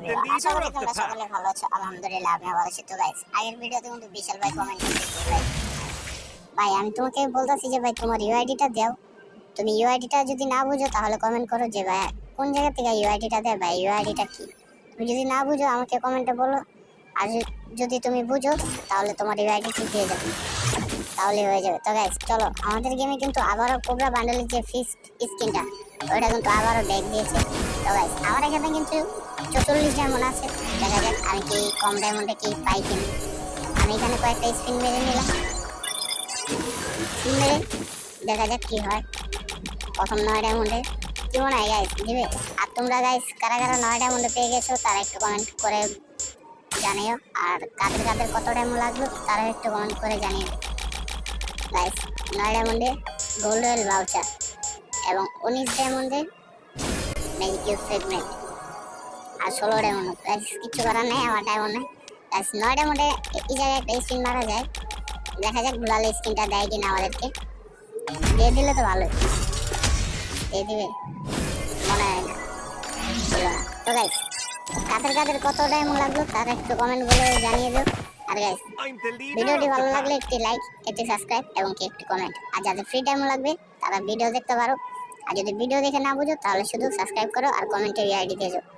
Everyone আশা করি তোমরা সকলে ভালো আছো। আলহামদুলিল্লাহ আমি ভালো আছি তো গাইস আগের ভিডিওতে কিন্তু বিশাল ভাই কমেন্ট করেছে ভাই ভাই আমি তোমাকে বলতাছি যে ভাই তোমার ইউআইডিটা দাও। তুমি ইউআইডিটা যদি না বুঝো তাহলে কমেন্ট করো যে ভাই কোন জায়গা থেকে ইউআইডিটা দেয় ভাই ইউআইডিটা কি? তুমি যদি না বুঝো আমাকে কমেন্টে বলো। আর যদি- যদি তুমি বুঝো তাহলে তোমার ইউআইডি ঠিক দিয়ে যাবে। তাহলে হয়ে যাবে। তো গাইস চলো, আমাদের গেমে কিন্তু আবারও কোবরা বান্ডেলের যে ফিস স্কিনটা ওইটা কিন্তু আবারও ব্যাক দিয়েছে। তো গাইস আমার এখানে কিন্তু চল্লিশ ডায়মন্ড আছে। দেখা যাক আমি কি কম ডায়মন্ডে কি পাই কিনা। আমি এখানে কয়েকটা স্পিন মেরে নিলাম। স্পিন মেরে দেখা যাক কি হয়। প্রথম নয় ডায়মন্ডে কি মনে হয় গাইস দিবে? আর তোমরা গাইস কারা কারা নয় ডায়মন্ডে পেয়ে গেছো, তারা একটু কমেন্ট করে জানিও। আর কাদের কাদের কত ডায়মন্ড লাগল তারা একটু কমেন্ট করে জানিও গাইস নয় ডায়মন্ডে গোল্ড ওয়েল ভাউচার এবং উনিশ ডায়মন্ডে ম্যাজিক সেগমেন্ট আর ষোলো ডায়মন্ড গাইস কিছু করার নেই, আমার ডায়মন্ড গাইস নয় ডায়মন্ডে এই জায়গায় একটা স্পিন মারা যায়। দেখা যাক গুলাল স্কিনটা দেয় কিনা আমাদেরকে। দিয়ে দিলে তো ভালোই। দিয়ে দিবে। মনে হয় না। তো গাইস কাদের কাদের কত ডায়মন্ড লাগল তারা একটু কমেন্ট বলে জানিয়ে দিও। আর গাইস ভিডিওটি ভালো লাগলে একটি লাইক একটি সাবস্ক্রাইব এবং কি একটি কমেন্ট আর যাদের ফ্রি টাইম লাগবে তারা ভিডিও দেখতে পারো। আর যদি ভিডিও দেখে না বুঝো তাহলে শুধু সাবস্ক্রাইব করো আর কমেন্টে আইডি দিয়ে যাও।